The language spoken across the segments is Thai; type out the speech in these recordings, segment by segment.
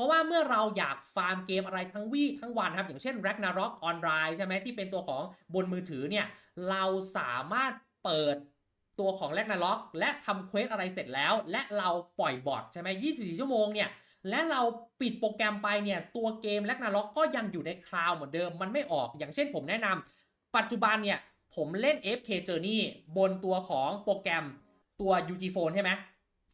ราะว่าเมื่อเราอยากฟาร์มเกมอะไรทั้งวี่ทั้งวันครับ อย่างเช่น Ragnarok Online ใช่ไหมที่เป็นตัวของบนมือถือเนี่ย เราสามารถเปิดตัวของ Ragnarok และทำเควสอะไรเสร็จแล้ว และเราปล่อยบอทใช่ไหม24 ชั่วโมงเนี่ย และเราปิดโปรแกรมไปเนี่ย ตัวเกม Ragnarok ก็ยังอยู่ในคลาวด์เหมือนเดิม มันไม่ออก อย่างเช่นผมแนะนำปัจจุบันเนี่ย ผมเล่น FK Journey บนตัวของโปรแกรมตัว UG Phone ใช่ไหม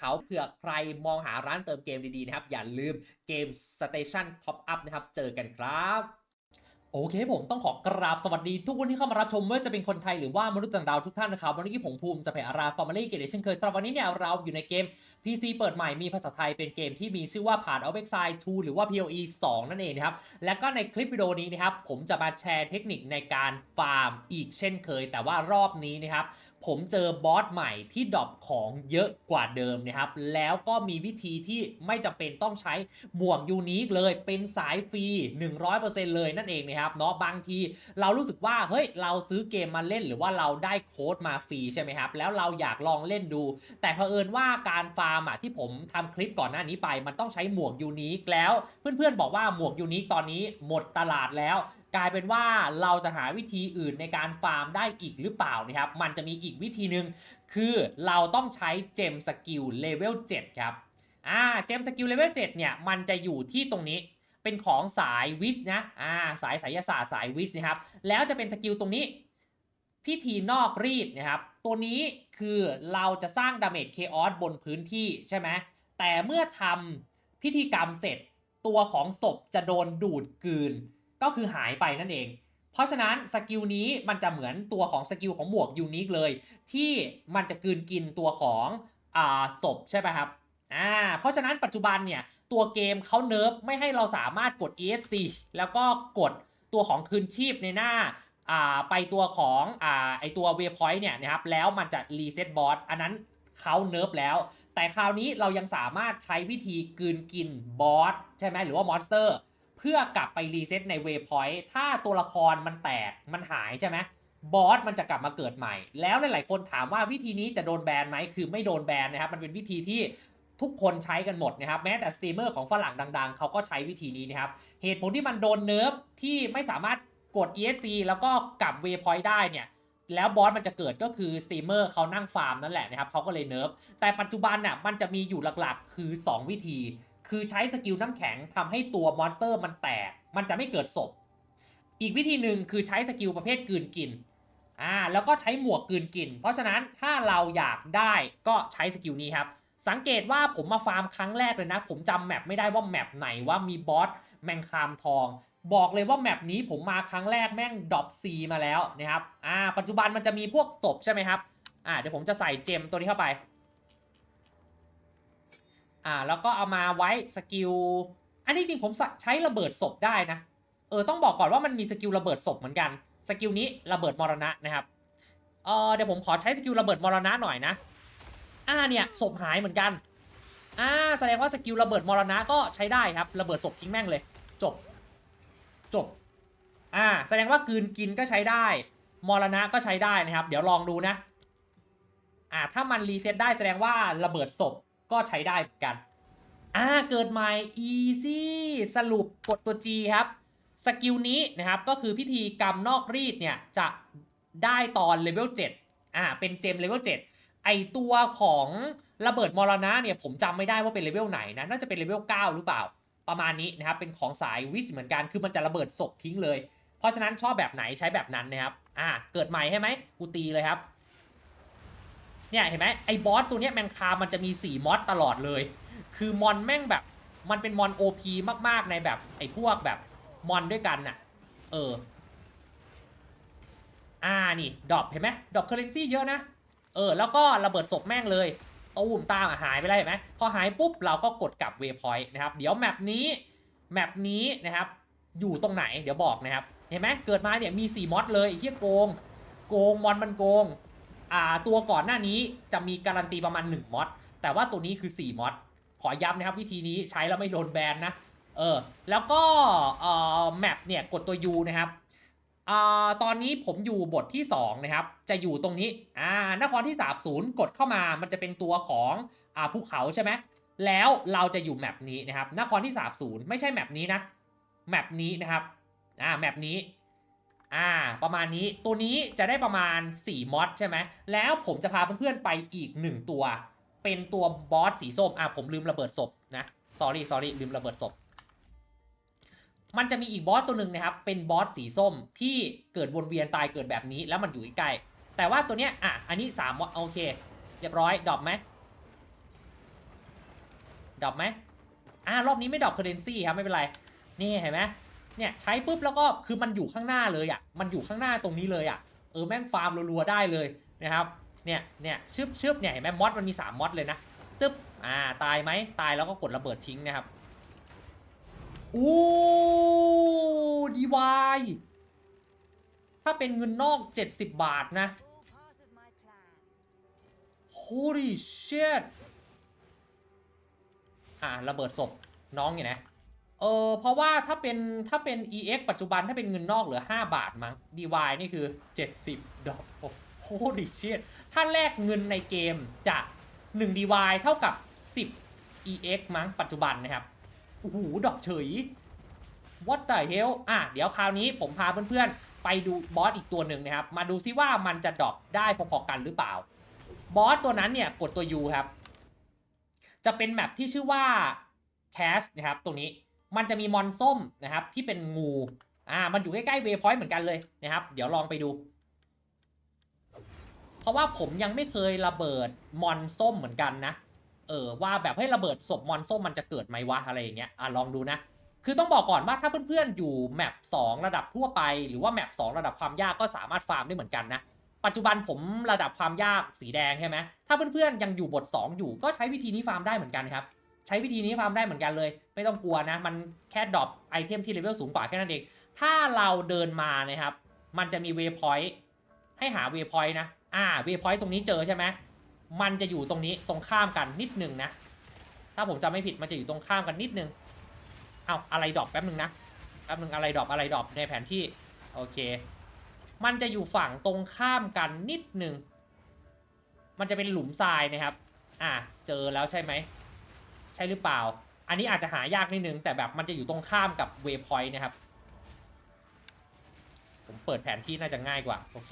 เขาเผื่อใครมองหาร้านเติมเกมดีๆนะครับ อย่าลืมเกม Station Top Up นะครับ เจอกันครับโอเคผมต้องขอกราบสวัสดีทุกคนที่เข้ามารับชมไม่ว่าจะเป็นคนไทยหรือว่ามนุษย์ต่างดาวทุกท่านนะครับ วันนี้ผมภูมิจะไปอาราฟอร์มาลี่เกตเช่นเคยสำหรับวันนี้เนี่ยเราอยู่ในเกม PC เปิดใหม่มีภาษาไทยเป็นเกมที่มีชื่อว่าผ่าน o u t s i d e 2หรือว่า PoE 2 นั่นเองนะครับ และก็ในคลิปวิดีโอนี้นะครับผมจะมาแชร์เทคนิคในการฟาร์มอีกเช่นเคย แต่ว่ารอบนี้นะครับ ผมเจอบอสใหม่ที่ดรอปของเยอะกว่าเดิมนะครับ แล้วก็มีวิธีที่ไม่จำเป็นต้องใช้หมวกยูนิคเลยเป็นสายฟรี 100%เลยนั่นเองนะครับเนาะบางทีเรารู้สึกว่าเฮ้ยเราซื้อเกมมาเล่นหรือว่าเราได้โค้ดมาฟรีใช่ไหมครับ แล้วเราอยากลองเล่นดู แต่เผอิญว่าการฟาร์มอะที่ผมทำคลิปก่อนหน้านี้ไป มันต้องใช้หมวกยูนิคแล้วเพื่อนๆบอกว่าหมวกยูนิคตอนนี้หมดตลาดแล้ว กลายเป็นว่าเราจะหาวิธีอื่นในการฟาร์มได้อีกหรือเปล่านะครับ มันจะมีอีกวิธีหนึ่งคือเราต้องใช้เจมสกิลเลเวล7ครับอ่าเจมสกิลเลเวล7เนี่ยมันจะอยู่ที่ตรงนี้เป็นของสายวิชนะอ่าสายสายศาสตร์สายวิชนะครับ แล้วจะเป็นสกิลตรงนี้พิธีนอกรีดนะครับ ตัวนี้คือเราจะสร้างดาเมจเคออสบนพื้นที่ใช่ไหมแต่เมื่อทำพิธีกรรมเสร็จตัวของศพจะโดนดูดกืน ก็คือหายไปนั่นเอง เพราะฉะนั้นสกิลนี้มันจะเหมือนตัวของสกิลของหมวกยูนิคเลย ที่มันจะกืนกินตัวของอ่าศพใช่ไหมครับอ่าเพราะฉะนั้นปัจจุบันเนี่ยตัวเกมเขาเนิร์ฟไม่ให้เราสามารถกด ESC แล้วก็กดตัวของคืนชีพในหน้าอ่าไปตัวของอ่าไอตัวเว p พอยต์เนี่ยนะครับแล้วมันจะรีเซ็ตบอสอันนั้นเขาเนิร์ฟแล้ว แต่คราวนี้เรายังสามารถใช้วิธีกืนกินบอสใช่ไหมหรือว่ามอนสเตอร์ เพื่อกลับไปรีเซ็ตในเว p พอยต์ถ้าตัวละครมันแตกมันหายใช่ไหมบอสมันจะกลับมาเกิดใหม่ แล้วหลายๆคนถามว่าวิธีนี้จะโดนแบนไหมคือไม่โดนแบนนะครับ มันเป็นวิธีที่ทุกคนใช้กันหมดนะครับ แม้แต่สตรีมเมอร์ของฝรั่งดัง ๆ เขาก็ใช้วิธีนี้นะครับ เหตุผลที่มันโดนเนิร์ฟที่ไม่สามารถกด ESC แล้วก็กลับเวพอยต์ได้เนี่ยแล้วบอสมันจะเกิดก็คือสตรีมเมอร์เขานั่งฟาร์มนั่นแหละนะครับเขาก็เลยเนิร์ฟแต่ปัจจุบันน่ะมันจะมีอยู่หลักๆ คือ 2 วิธี คือใช้สกิลน้ำแข็งทำให้ตัวมอนสเตอร์มันแตก มันจะไม่เกิดศพ อีกวิธีหนึ่งคือใช้สกิลประเภทกืนกิน อ่า แล้วก็ใช้หมวกกืนกิน เพราะฉะนั้นถ้าเราอยากได้ก็ใช้สกิลนี้ครับ สังเกตว่าผมมาฟาร์มครั้งแรกเลยนะ ผมจำแมปไม่ได้ว่าแมปไหนว่ามีบอสแมงคามทอง บอกเลยว่าแมปนี้ผมมาครั้งแรกแม่งดรอปซีมาแล้วนะครับ อ่า ปัจจุบันมันจะมีพวกศพใช่ไหมครับ อ่า เดี๋ยวผมจะใส่เจมตัวนี้เข้าไป อ่าแล้วก็เอามาไว้สกิล อันนี้จริงผมใช้ระเบิดศพได้นะ เออต้องบอกก่อนว่ามันมีสกิลระเบิดศพเหมือนกัน สกิลนี้ระเบิดมรณะนะครับ เออเดี๋ยวผมขอใช้สกิลระเบิดมรณะหน่อยนะ อ่าเนี่ยศพหายเหมือนกัน อ่าแสดงว่าสกิลระเบิดมรณะก็ใช้ได้ครับ ระเบิดศพทิ้งแม่งเลย จบ จบ อ่าแสดงว่ากืนกินก็ใช้ได้ มรณะก็ใช้ได้นะครับ เดี๋ยวลองดูนะ อ่าถ้ามันรีเซ็ตได้แสดงว่าระเบิดศพ ก็ใช้ได้เหมือนกัน อ่า เกิดใหม่ easy สรุปกดตัว G ครับ สกิลนี้นะครับก็คือพิธีกรรมนอกรีดเนี่ย จะได้ตอนเลเวล7อ่า เป็นเจมเลเวล7ไอตัวของระเบิดมรณะเนี่ย ผมจำไม่ได้ว่าเป็นเลเวลไหนนะ น่าจะเป็นเลเวล9หรือเปล่า ประมาณนี้นะครับ เป็นของสายวิชเหมือนกัน คือมันจะระเบิดศพทิ้งเลย เพราะฉะนั้นชอบแบบไหนใช้แบบนั้นนะครับ อ่า เกิดใหม่ใช่ไหมกูตีเลยครับ เนี่ยเห็นไหมไอ้บอสตัวเนี้ยแมงคามันจะมี4มอสตลอดเลย คือมอนแม่งแบบมันเป็นมอน OP มากๆในแบบไอ้พวกแบบมอนด้วยกันน่ะ เออ อ่านี่ดรอปเห็นไหมดรอปเคอร์เรนซี่เยอะนะ เออ แล้วก็ระเบิดศพแม่งเลยตูมตามหายไปแล้วเห็นไหมพอหายปุ๊บเราก็กดกลับเวพอยต์นะครับ เดี๋ยวแมปนี้แมปนี้นะครับ อยู่ตรงไหนเดี๋ยวบอกนะครับ เห็นไหมเกิดมาเนี่ยมี4มอดเลยเหี้ยโกง โกงมอนมันโกง อ่าตัวก่อนหน้านี้จะมีการันตีประมาณ 1มอดแต่ว่าตัวนี้คือ 4มอดขอย้ำนะครับวิธีนี้ใช้แล้วไม่โดนแบนนะเออแล้วก็เอ่อแมปเนี่ยกดตัว U นะครับอ่าตอนนี้ผมอยู่บทที่ 2 นะครับ จะอยู่ตรงนี้อ่านครที่ 30 กดเข้ามามันจะเป็นตัวของอ่าภูเขาใช่ไหมแล้วเราจะอยู่แมปนี้นะครับนครที่ 30 ไม่ใช่แมปนี้นะแมปนี้นะครับอ่าแมปนี้ อ่า ประมาณนี้ตัวนี้จะได้ประมาณ 4มอดใช่ไหม แล้วผมจะพาเพื่อนๆไปอีก 1 ตัว เป็นตัวบอสสีส้ม อ่าผมลืมระเบิดศพนะ sorry sorry ลืมระเบิดศพ มันจะมีอีกบอสตัวหนึ่งนะครับ เป็นบอสสีส้มที่เกิดวนเวียนตายเกิดแบบนี้แล้วมันอยู่ใกล้แต่ว่าตัวเนี้ยอะอันนี้3มอดโอเค เรียบร้อยดรอปไหมดรอปไหมอ่ารอบนี้ไม่ดรอปเคอร์เรนซี่ครับไม่เป็นไร นี่เห็นไหม เนี่ยใช้ปุ๊บแล้วก็คือมันอยู่ข้างหน้าเลยอะมันอยู่ข้างหน้าตรงนี้เลยอะเออแม่งฟาร์มรัวๆได้เลยนะครับเนี่ยเนี่ยชึบชึบเนี่ยเห็นไหมมอดมันมี3มอดเลยนะตึ๊บอ่าตายไหมตายแล้วก็กดระเบิดทิ้งนะครับอู้ดีวายถ้าเป็นเงินนอก 70 บาทนะ holy shit อ่าระเบิดศพน้องอยู่นะ เออเพราะว่าถ้าเป็นถ้าเป็น EX ปัจจุบันถ้าเป็นเงินนอกเหลือ 5 บาทมั้ง DY นี่คือ 70 ดอกโอ้ holy shit ถ้าแลกเงินในเกมจะ 1 DY เท่ากับ 10 EX มั้งปัจจุบันนะครับโอ้โหดอกเฉย what the hell อะเดี๋ยวคราวนี้ผมพาเพื่อนๆ ไปดูบอสอีกตัวหนึ่งนะครับ มาดูซิว่ามันจะดอปได้พอๆกันหรือเปล่า บอสตัวนั้นเนี่ยกดตัว U ครับ จะเป็นแมปที่ชื่อว่า Cast นะครับ ตรงนี้ มันจะมีมอนส้มนะครับที่เป็นงูอ่ามันอยู่ใกล้ๆเวพอยต์เหมือนกันเลยนะครับ เดี๋ยวลองไปดู เพราะว่าผมยังไม่เคยระเบิดมอนส้มเหมือนกันนะเออว่าแบบให้ระเบิดศพมอนส้มมันจะเกิดไหมวะอะไรอย่างเงี้ยอะลองดูนะคือต้องบอกก่อนว่าถ้าเพื่อนๆอยู่แมป2ระดับทั่วไป หรือว่าแมป2ระดับความยากก็สามารถฟาร์มได้เหมือนกันนะปัจจุบันผมระดับความยากสีแดงใช่ไหมถ้าเพื่อนๆยังอยู่บท 2 อยู่ก็ใช้วิธีนี้ฟาร์มได้เหมือนกันครับ ใช้วิธีนี้ฟาร์มได้เหมือนกันเลย ไม่ต้องกลัวนะ มันแค่ดรอปไอเทมที่เลเวลสูงกว่าแค่นั้นเอง ถ้าเราเดินมานะครับ มันจะมีเวพอยต์ให้หาเวพอยต์นะ อ่าเวพอยต์ตรงนี้เจอใช่ไหมมันจะอยู่ตรงนี้ตรงข้ามกันนิดนึงนะ ถ้าผมจำไม่ผิดมันจะอยู่ตรงข้ามกันนิดนึง เอาอะไรดรอปแป๊บนึงนะ แป๊บนึงอะไรดรอปอะไรดรอปในแผนที่ โอเค มันจะอยู่ฝั่งตรงข้ามกันนิดนึง มันจะเป็นหลุมทรายนะครับ อะเจอแล้วใช่ไหม ช่หรือเปล่า อันนี้อาจจะหายากนิดนึง แต่แบบมันจะอยู่ตรงข้ามกับเวพอยต์นะครับ ผมเปิดแผนที่น่าจะง่ายกว่า โอเค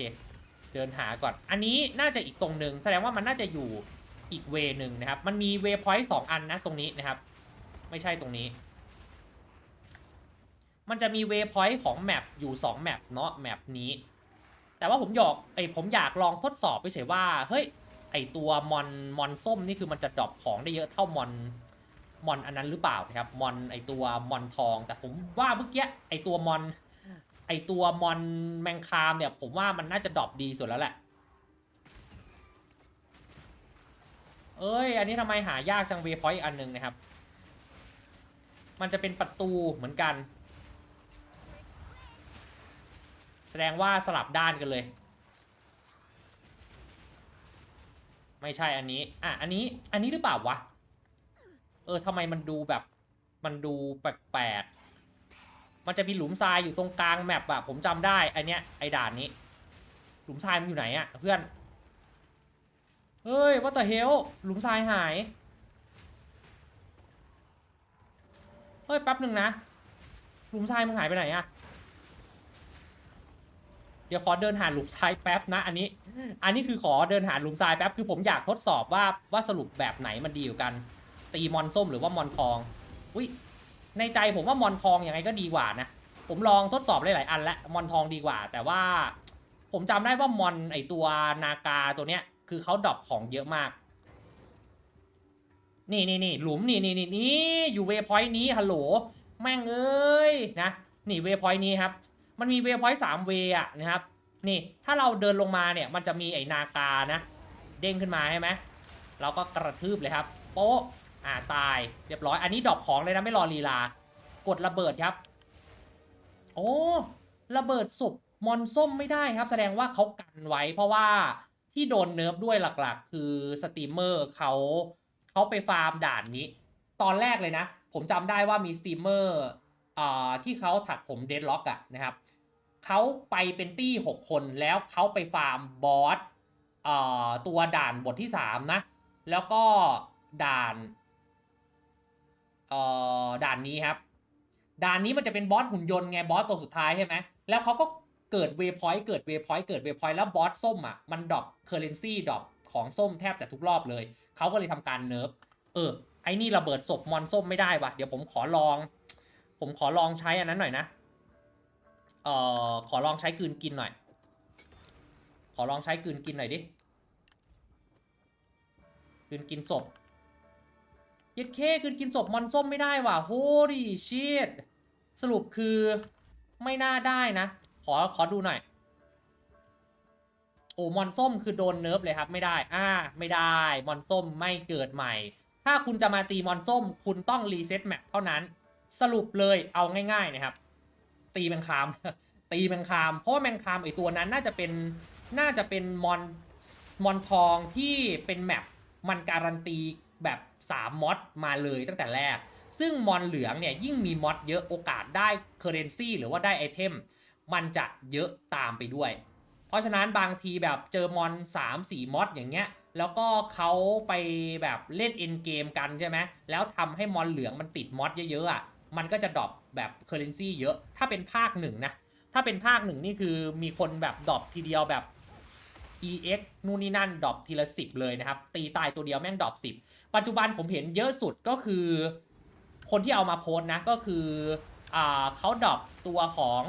เดินหาก่อน อันนี้น่าจะอีกตรงหนึ่งแสดงว่ามันน่าจะอยู่อีกเวหนึ่งนะครับ มันมีเวพอยต์สองอันนะตรงนี้นะครับ ไม่ใช่ตรงนี้ มันจะมีเวพอยต์ของแมปอยู่2แมปเนาะแมปนี้ แต่ว่าผมอยากไอผมอยากลองทดสอบไปเฉยว่า เฮ้ย ไอตัวมอนมอนส้มนี่คือมันจะดรอปของได้เยอะเท่ามอน มอนอันนั้นหรือเปล่านะครับมอนไอตัวมอนทอง แต่ผมว่าเมื่อกี้ไอตัวมอนไอตัวมอนแมงคามเนี่ยผมว่ามันน่าจะดรอปดีสุดแล้วแหละ เอ้ย อันนี้ทำไมหายากจังเวพอยต์อันหนึงนะครับ มันจะเป็นประตูเหมือนกัน แสดงว่าสลับด้านกันเลย ไม่ใช่อันนี้ อะ อันนี้ อันนี้หรือเปล่าวะ เออทำไมมันดูแบบ มันดูแปลกๆมันจะมีหลุมทรายอยู่ตรงกลางแมปอะผมจำได้อันเนี้ยไอด่านนี้ หลุมทรายมันอยู่ไหนอะเพื่อนเฮ้ยว่าแต่เฮลหลุมทรายหายเฮ้ยแป๊บหนึ่งนะหลุมทรายมึงหายไปไหนอะเดี๋ยวขอเดินหาหลุมทรายแป๊บนะอันนี้ อันนี้คือขอเดินหาหลุมทรายแป๊บคือผมอยากทดสอบว่าว่าสรุปแบบไหนมันดีกว่กัน ตีมอนส้มหรือว่ามอนทอง อุ้ยในใจผมว่ามอนทองยังไงก็ดีกว่านะ ผมลองทดสอบหลายๆอันแล้วมอนทองดีกว่า แต่ว่า ผมจำได้ว่ามอนไอตัวนากาตัวเนี้ย คือเขาดรอปของเยอะมาก นี่นี่นี่หลุมนี่นี่นี่นี่อยู่เวพอยต์นี้ฮัลโหลแม่งเอ้ยนะนี่เวพอยต์นี้ครับ มันมีเวพอยต์สามเวอะนะครับ นี่ถ้าเราเดินลงมาเนี่ย มันจะมีไอ้นากานะ เด้งขึ้นมาใช่ไหมเราก็กระทืบเลยครับ โป๊ะ อ่าตายเรียบร้อยอันนี้ดรอปของเลยนะไม่รอลีลากดระเบิดครับ โอ้ระเบิดศพมอนส้มไม่ได้ครับ แสดงว่าเขากันไว้เพราะว่าที่โดนเนิร์ฟด้วยหลักๆ คือสตรีมเมอร์เขาเขาไปฟาร์มด่านนี้ ตอนแรกเลยนะ ผมจำได้ว่ามีสตรีมเมอร์อ่าที่เขาถักผมเดดล็อกอะนะครับเขาไปเป็นตี้ 6 คนแล้วเขาไปฟาร์มบอสอ่าตัวด่านบทที่ 3 นะ แล้วก็ด่าน ด่านนี้ครับ ด่านนี้มันจะเป็นบอสหุ่นยนต์ไงบอสตัวสุดท้ายใช่ไหมแล้วเขาก็เกิดเวพอยต์เกิดเวพอยต์เกิดเวพอยต์แล้วบอสส้มอะมันดรอปเคอร์เรนซีดรอปของส้มแทบจะทุกรอบเลย เขาก็เลยทำการเนิร์ฟเออ ไอ้นี่ระเบิดศพมอนส้มไม่ได้วะเดี๋ยวผมขอลอง ผมขอลองใช้อันนั้นหน่อยนะ เอ่อ ขอลองใช้กืนกินหน่อย ขอลองใช้กืนกินหน่อยดิกืนกินศพ ย็ดเคกลืนกินศพมอนส้มไม่ได้ว่ะโฮดิชิตสรุปคือไม่น่าได้นะ ขอขอดูหน่อย โอ้มอนส้มคือโดนเนิร์ฟเลยครับไม่ได้ อ่า ไม่ได้ มอนส้มไม่เกิดใหม่ ถ้าคุณจะมาตีมอนส้ม คุณต้องรีเซ็ตแมปเท่านั้น สรุปเลยเอาง่ายๆนะครับ ตีแมงคาม ตีแมงคาม เพราะว่าแมงคามไอตัวนั้นน่าจะเป็นน่าจะเป็นมอนมอนทองที่เป็นแมปมันการันตีแบบ 3มอดมาเลยตั้งแต่แรก ซึ่งมอนเหลืองเนี่ยยิ่งมีมอดเยอะโอกาสได้เคอร์เรนซีหรือว่าได้ไอเทมมันจะเยอะตามไปด้วย เพราะฉะนั้นบางทีแบบเจอมอน 3 4มอดอย่างเงี้ยแล้วก็เขาไปแบบเล่นเอ็นเกมกันใช่ไหมแล้วทำให้มอนเหลืองมันติดมอดเยอะๆอะมันก็จะดรอปแบบเคอร์เรนซีเยอะถ้าเป็นภาคหนึ่งนะถ้าเป็นภาคหนึ่งนี่คือมีคนแบบดรอปทีเดียวแบบ EX นู่นนี่นั่นดรอปทีละสิบเลยนะครับ ตีตายตัวเดียวแม่งดรอปสิบ ปัจจุบันผมเห็นเยอะสุดก็คือ คนที่เอามาโพสนะก็คืออ่าเขาดรอปตัวของ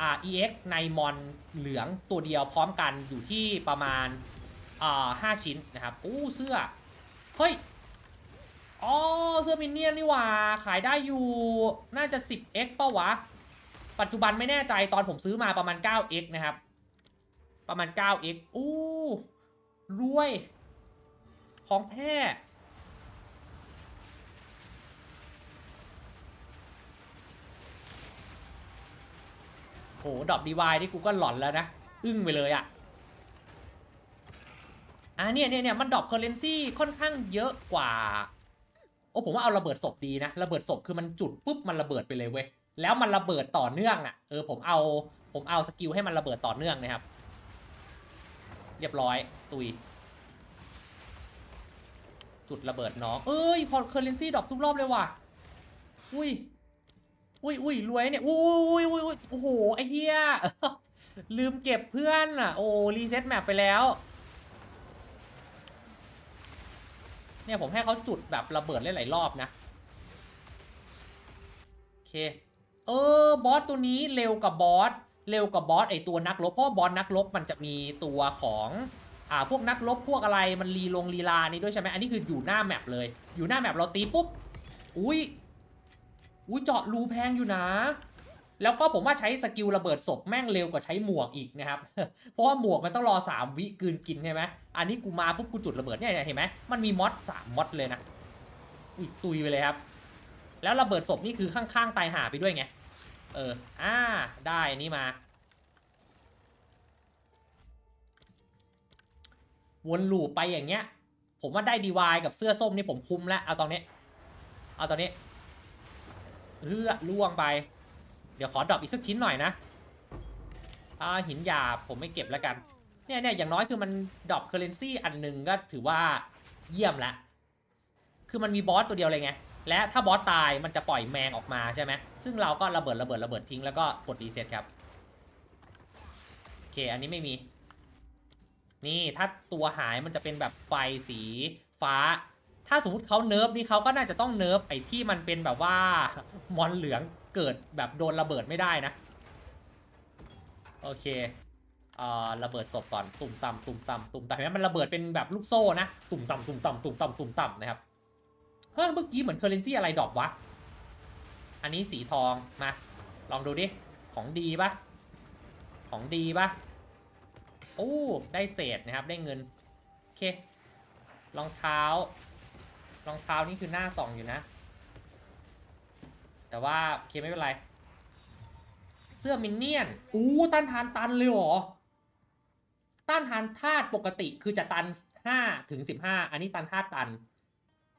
อ่า EX ในมอนเหลืองตัวเดียวพร้อมกันอยู่ที่ประมาณอ่าห้าชิ้นนะครับอู้เสื้อ เฮ้ยอ๋อเสื้อมินเนี่ยนนี่ว่าขายได้อยู่น่าจะ 10x เป้าวะ ปัจจุบันไม่แน่ใจตอนผมซื้อมาประมาณ 9x นะครับ ประมาณ 9x อู้รวย ของแท้ โหดอกดีวายนี่กูก็หลอนแล้วนะ อึ้งไปเลยอะอะเนี่ยเนี่ยเนี่ยมันดอปเคอร์เรนซี่ค่อนข้างเยอะกว่า โอ้ผมว่าเอาระเบิดศพดีนะ ระเบิดศพคือมันจุดปุ๊บมันระเบิดไปเลยเว้ย แล้วมันระเบิดต่อเนื่องอะ่ะ เออผมเอาผมเอาสกิลให้มันระเบิดต่อเนื่องนะครับ เรียบร้อยตุย จุดระเบิดน้อง เอ้ยพอเคอร์เรนซี่ดอปทุกรอบเลยว่ะ อุ้ย อุ้ยอุ้ยรวยเนี่ยอุ้ยอุ้ยอุ้ยโอ้โหไอ้เหี้ยลืมเก็บเพื่อนอะโอ้รีเซ็ตแมปไปแล้ว เนี่ยผมให้เขาจุดแบบระเบิดหลายๆรอบนะโอเค เออบอสตัวนี้เร็วกับบอสเร็วกับบอสไอตัวนักรบเพราะบอสนักรบมันจะมีตัวของอ่าพวกนักรบพวกอะไรมันรีลงลีลานี่ด้วยใช่ไหมอันนี้คืออยู่หน้าแมปเลย อยู่หน้าแมปเราตีปุ๊บอุ้ย อุ้ยเจาะรูแพงอยู่นะ แล้วก็ผมว่าใช้สกิลระเบิดศพแม่งเร็วกว่าใช้หมวกอีกนะครับ เพราะว่าหมวกมันต้องรอ 3 วิกืนกินใช่ไหมอันนี้กูมาปุ๊บกูจุดระเบิดเนี่ยเห็นไหมมันมีมอด3มอดเลยนะ อุ้ยตุยไปเลยครับ แล้วระเบิดศพนี่คือข้างๆตายหาไปด้วยไง เออ อ่า ได้อันนี้มา วนลูปไปอย่างเงี้ย ผมว่าได้ดีวายกับเสื้อส้มนี่ผมคุ้มแล้ว เอาตอนนี้ เอาตอนนี้ เฮือล่วงไป เดี๋ยวขอดรอปอีกสักชิ้นหน่อยนะอ่าหินหยาบผมไม่เก็บแล้วกัน เนี่ยเนี่ยอย่างน้อยคือมันดรอปเคอร์เรนซีอันหนึ่งก็ถือว่าเยี่ยมล้วคือมันมีบอสตัวเดียวเลยไง และถ้าบอสตายมันจะปล่อยแมงออกมาใช่ไหม ซึ่งเราก็ระเบิดระเบิดระเบิดทิ้งแล้วก็กดรีเซ็ตครับ โอเค อันนี้ไม่มี นี่ถ้าตัวหายมันจะเป็นแบบไฟสีฟ้า ถ้าสมมติเขาเนิร์ฟนี่เขาก็น่าจะต้องเนิร์ฟไอ้ที่มันเป็นแบบว่ามอนเหลืองเกิดแบบโดนระเบิดไม่ได้นะ โอเคเอ่อระเบิดศพก่อนตุ่มต่ำตุ่มต่ำตุ่มต่ำเห็นไหมมันระเบิดเป็นแบบลูกโซ่นะตุ่มต่ำตุ่มต่ำตุ่มต่ำตุ่มต่ำนะครับเฮ้ยเมื่อกี้เหมือนเคอร์เรนซีอะไรดรอปวะอันนี้สีทองมาลองดูดิของดีปะของดีปะโอ้ได้เศษนะครับได้เงินโอเครองเท้า รองเท้านี่คือหน้าสองอยู่นะ แต่ว่าโอเคไม่เป็นไร เสื้อมินเนี่ยน อู้ต้านทานตันเลยเหรอ ต้านทานธาตุปกติคือจะตัน5ถึง15อันนี้ตันธาตุตัน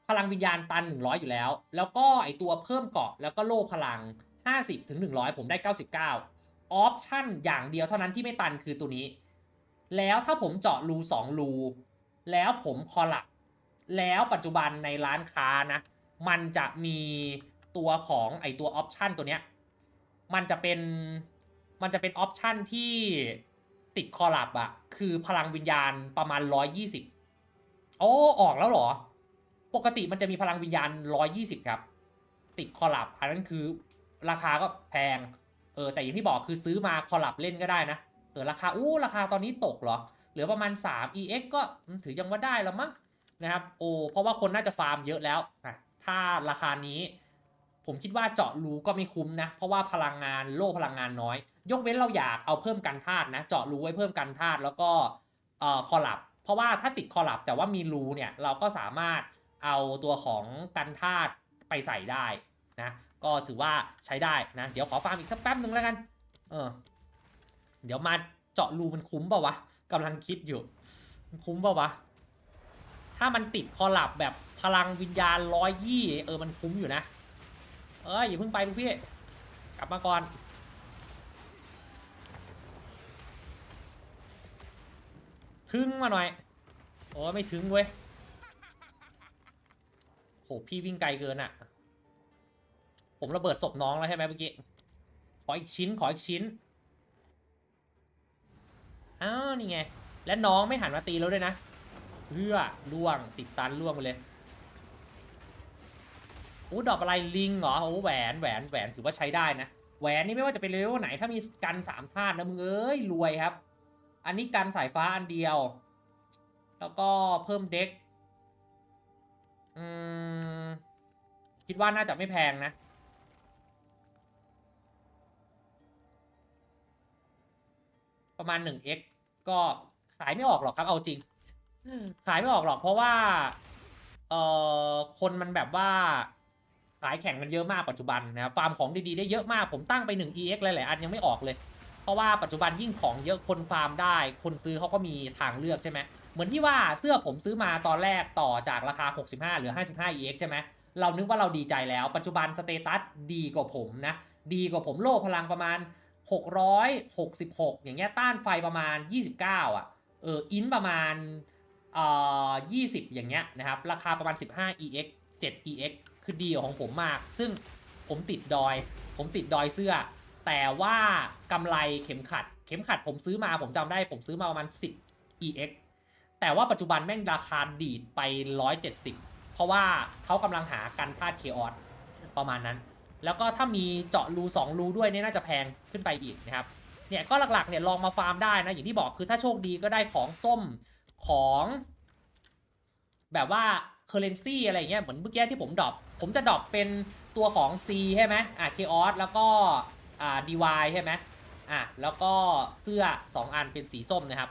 พลังวิญญาณตัน100อยอยู่แล้ว แล้วก็ไอตัวเพิ่มเกาะแล้วก็โล่พลัง50ถึง100ผมได้99ออปชั่นอย่างเดียวเท่านั้นที่ไม่ตันคือตัวนี้ แล้วถ้าผมเจาะรู2รู แล้วผมคอลับ แล้วปัจจุบันในร้านค้านะ มันจะมีตัวของไอตัวออปชันตัวเนี้ย มันจะเป็น มันจะเป็นออปชันที่ติดคอลับอะคือพลังวิญญาณประมาณ 120 โอ้ ออกแล้วเหรอ ปกติมันจะมีพลังวิญญาณ 120 ครับ ติดคอลับ อันนั้นคือราคาก็แพง เออ แต่อย่างที่บอกคือซื้อมาคอลับเล่นก็ได้นะ เออ ราคา อู้ ราคาตอนนี้ตกเหรอ เหลือประมาณ 3 EX ก็ถือยังว่าได้แล้วมั้ง นะครับโอ้เพราะว่าคนน่าจะฟาร์มเยอะแล้วนะถ้าราคานี้ ผมคิดว่าเจาะรูก็ไม่คุ้มนะ เพราะว่าพลังงานโล่พลังงานน้อย ยกเว้นเราอยากเอาเพิ่มกันธาตุนะ เจาะรูไว้เพิ่มกันธาตุแล้วก็เอ่อคอลับ เพราะว่าถ้าติดคอลับแต่ว่ามีรูเนี่ยเราก็สามารถเอาตัวของกันธาตุไปใส่ได้นะก็ถือว่าใช้ได้นะ เดี๋ยวขอฟาร์มอีกสักแป๊บหนึ่งแล้วกัน เออ เดี๋ยวมาเจาะรูมันคุ้มเปล่าวะกำลังคิดอยู่มันคุ้มเปล่าวะ ถ้ามันติดคอลับแบบพลังวิญญาณร้อยยี่เออมันคุ้มอยู่นะ เอ้ยอย่าเพิ่งไปลูกพี่ กลับมาก่อน ถึงมาหน่อย โอ้ไม่ถึงเว้ยโหพี่วิ่งไกลเกินอะ่ะ ผมระเบิดศพน้องแล้วใช่ไหมเมื่อกี้ ขออีกชิ้นขออีกชิ้น อ้าวนี่ไง และน้องไม่หันมาตีแล้วด้วยนะ เพื่อล่วงติดตันล่วงไปเลยโอ้ดอกอะไรลิงเหรอโอ้แหวนแหวนแหวนถือว่าใช้ได้นะ แหวนนี่ไม่ว่าจะเป็นเลเวลไหนถ้ามีกันสามธาตุนะมึงเอ้ยรวยครับ อันนี้กันสายฟ้าอันเดียว แล้วก็เพิ่มเด็กอืมคิดว่าน่าจะไม่แพงนะประมาณ 1x ก็ขายไม่ออกหรอกครับ เอาจริง ขายไม่ออกหรอกเพราะว่า เอ่อคนมันแบบว่า ขายแข่งกันเยอะมากปัจจุบันนะครับฟาร์มของดีๆได้เยอะมากผมตั้งไป 1 EX หลายๆอันยังไม่ออกเลย เพราะว่าปัจจุบันยิ่งของเยอะคนฟาร์มได้ คนซื้อเขาก็มีทางเลือกใช่ไหมเหมือนที่ว่าเสื้อผมซื้อมาตอนแรกต่อจากราคา 65หลือ 55 EX ใช่ไหมเรานึกว่าเราดีใจแล้ว ปัจจุบันสเตตัสดีกว่าผมนะ ดีกว่าผมโล่พลังประมาณ 666 อย่างเงี้ยต้านไฟประมาณ 29 อะเอออินประมาณ เอ่อ20 อย่างเงี้ยนะครับ ราคาประมาณ 15 EX 7 EX คือดีของผมมาก ซึ่งผมติดดอย ผมติดดอยเสื้อ แต่ว่ากำไรเข็มขัด เข็มขัดผมซื้อมาผมจำได้ผมซื้อมาประมาณ 10 EX แต่ว่าปัจจุบันแม่งราคาดีดไป 170 เพราะว่าเขากำลังหากันธาตุเคออสประมาณนั้น แล้วก็ถ้ามีเจาะรู 2 รูด้วยเนี่ยน่าจะแพงขึ้นไปอีกนะครับ เนี่ยก็หลักๆเนี่ยลองมาฟาร์มได้นะอย่างที่บอกคือถ้าโชคดีก็ได้ของส้ม ของแบบว่า currency อะไรเงี้ยเหมือนเมื่อกี้ที่ผมดรอปผมจะดรอปเป็นตัวของ C ใช่ไหมอะ chaos แล้วก็อ่า dy ใช่ไหมอะแล้วก็เสื้อ 2 อันเป็นสีส้มนะครับ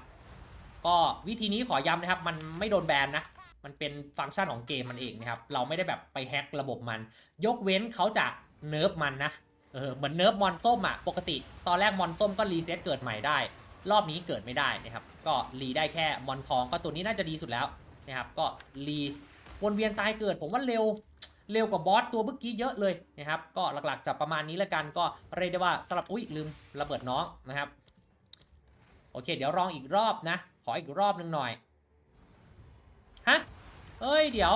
ก็วิธีนี้ขอย้ำนะครับ มันไม่โดนแบนนะ มันเป็นฟังก์ชันของเกมมันเองนะครับ เราไม่ได้แบบไปแฮ็กระบบมัน ยกเว้นเขาจะเนิร์ฟมันนะเออเหมือนเนิร์ฟมอนส้มอะปกติ ตอนแรกมอนส้มก็รีเซ็ตเกิดใหม่ได้ รอบนี้เกิดไม่ได้นะครับ ก็รีได้แค่มอนทองก็ตัวนี้น่าจะดีสุดแล้วนะครับ ก็รีวนเวียนตายเกิดผมว่าเร็วเร็วกว่าบอสตัวเมื่อกี้เยอะเลยนะครับ ก็หลักๆจะประมาณนี้แล้วกันก็เรียกได้ว่าสำหรับอุ้ยลืมระเบิดน้องนะครับ โอเค เดี๋ยวลองอีกรอบนะ ขออีกรอบหนึ่งหน่อยฮะเอ้ยเดี๋ยว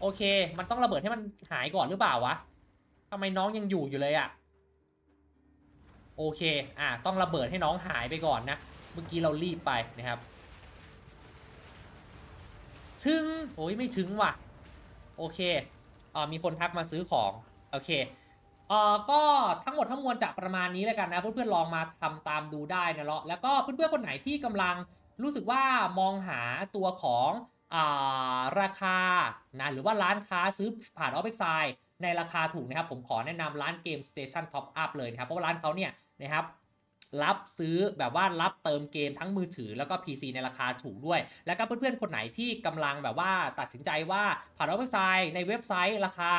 โอเค มันต้องระเบิดให้มันหายก่อนหรือเปล่าวะทำไมน้องยังอยู่อยู่เลยอะ โอเค อะต้องระเบิดให้น้องหายไปก่อนนะ เมื่อกี้เรารีบไปนะครับ ชึงโอ้ยไม่ชึงว่ะ โอเคอ่ามีคนทักมาซื้อของ โอเคเอ่อก็ทั้งหมดทั้งมวลจะประมาณนี้แล้วกันนะ เพื่อนๆลองมาทำตามดูได้นะเลาะแล้วก็เพื่อนๆคนไหนที่กำลังรู้สึกว่ามองหาตัวของอ่าราคานะหรือว่าร้านค้าซื้อผ่านออฟเ x กไซในราคาถูกนะครับ ผมขอแนะนำร้านเกม Station Top Up เลยนะครับ เพราะว่าร้านเขาเนี่ย นะครับรับซื้อแบบว่ารับเติมเกมทั้งมือถือแล้วก็ PC ในราคาถูกด้วย แล้วก็เพื่อนๆ คนไหนที่กำลังแบบว่าตัดสินใจว่าผ่านเว็บไซต์ในเว็บไซต์ราคา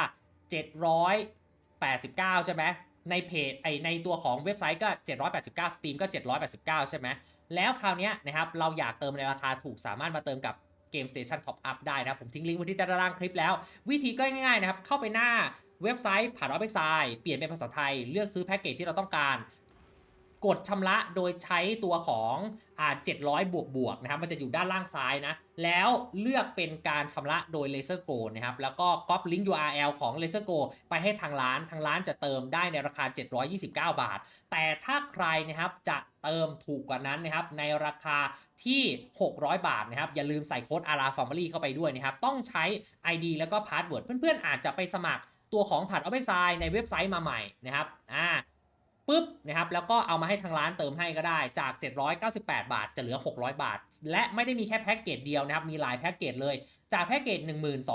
789 ใช่ไหมในเพจไอในตัวของเว็บไซต์ก็ 789 Steam ก็ 789 ใช่ไหมแล้วคราวนี้นะครับเราอยากเติมในราคาถูกสามารถมาเติมกับเกม Station Top Up ได้นะ ผมทิ้งลิงก์ไว้ที่ด้านล่างคลิปแล้ว วิธีก็ง่ายๆนะครับ เข้าไปหน้าเว็บไซต์ผ่านเว็บไซต์เปลี่ยนเป็นภาษาไทย เลือกซื้อแพ็กเกจที่เราต้องการ กดชำระโดยใช้ตัวของอ่า700 บวกบวกนะครับมันจะอยู่ด้านล่างซ้ายนะ แล้วเลือกเป็นการชำระโดย Laser Go นะครับ แล้วก็ก๊อปลิงก์ URL ของ Laser Go ไปให้ทางร้าน ทางร้านจะเติมได้ในราคา 729 บาท แต่ถ้าใครนะครับจะเติมถูกกว่านั้นนะครับในราคาที่ 600 บาทนะครับ อย่าลืมใส่โค้ด ARA Family เข้าไปด้วยนะครับ ต้องใช้ ID แล้วก็ Password เพื่อนๆ อาจจะไปสมัครตัวของผ่าน o f f i c e ในเว็บไซต์มาใหม่นะครับอ่า ปุ๊บนะครับแล้วก็เอามาให้ทางร้านเติมให้ก็ได้จาก 798 บาทจะเหลือ 600 บาท และไม่ได้มีแค่แพ็กเกจเดียวนะครับมีหลายแพ็กเกจเลย จากแพ็กเกจ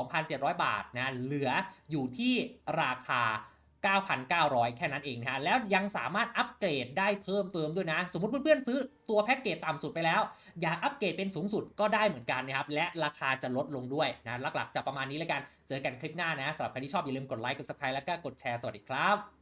12,700 บาทนะเหลืออยู่ที่ราคา 9,900 แค่นั้นเองนะฮะแล้วยังสามารถอัปเกรดได้เพิ่มเติมด้วยนะ สมมติเพื่อนๆซื้อตัวแพ็กเกจต่ำสุดไปแล้ว อยากอัปเกรดเป็นสูงสุดก็ได้เหมือนกันนะครับและราคาจะลดลงด้วยนะหลักๆจะประมาณนี้แล้วกันเจอกันคลิปหน้านะสำหรับใครที่ชอบอย่าลืมกดไลค์กด subscribe แล้วก็กดแชร์สวัสดีครับ